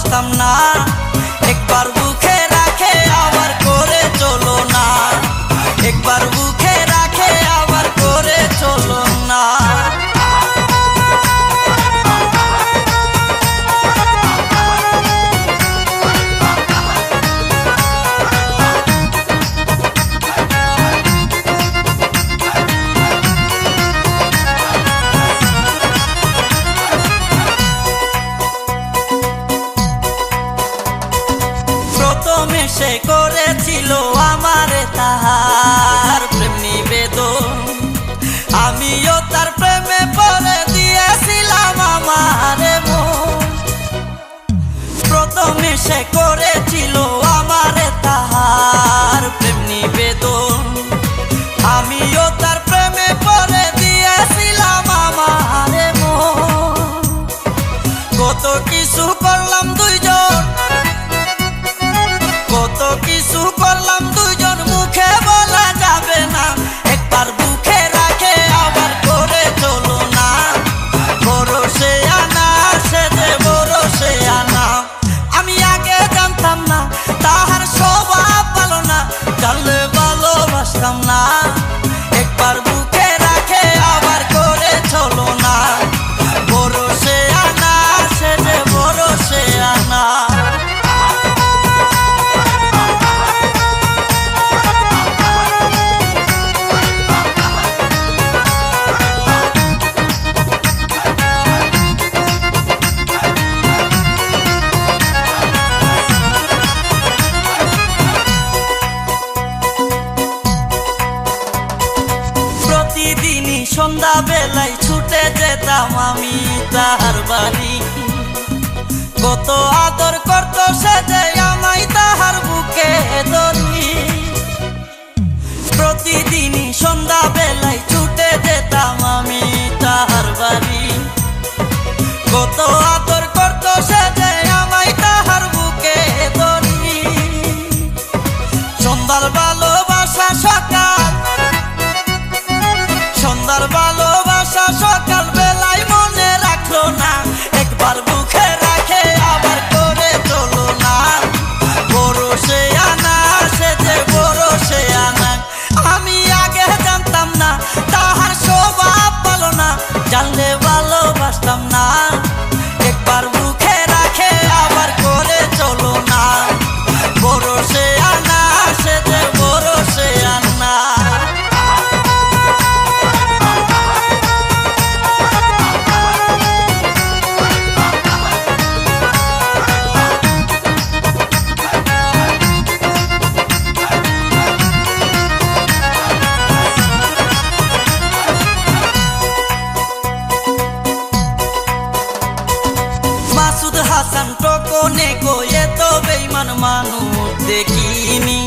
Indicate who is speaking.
Speaker 1: ভালোবাসতাম না। একবার বুকে সে করেছিল আমারে তাহার প্রেম নিবেদন। আমিও তার প্রেমে পড়ে দিয়েছিলাম আমারে প্রথমে সে করেছিল আমারে তাহার প্রেম নিবেদন। আমিও তার প্রেমে পড়ে দিয়েছিলাম আমারে কত কিছু করলাম দুইজন কত কিছু করলাম দুজন মুখে বলা যাবে না। একবার বুকে রাখে, আবার করে চলো না। বড় সে আনা, সে যে বড় সে আনা। আমি আগে জানতাম না, তাহার স্বভাব ভালো না। জানলে ভালোবাসতাম না। সন্ধ্যা বেলায় ছুটে যেতাম আমি তার বাড়ি। কত আদর করত সে যে আমায় তাহার বুকে ধরি। প্রতিদিনই সন্ধ্যা মাসুদ হাসান টকনে কয়ে তো বেইমান মানুষ দেখিনি।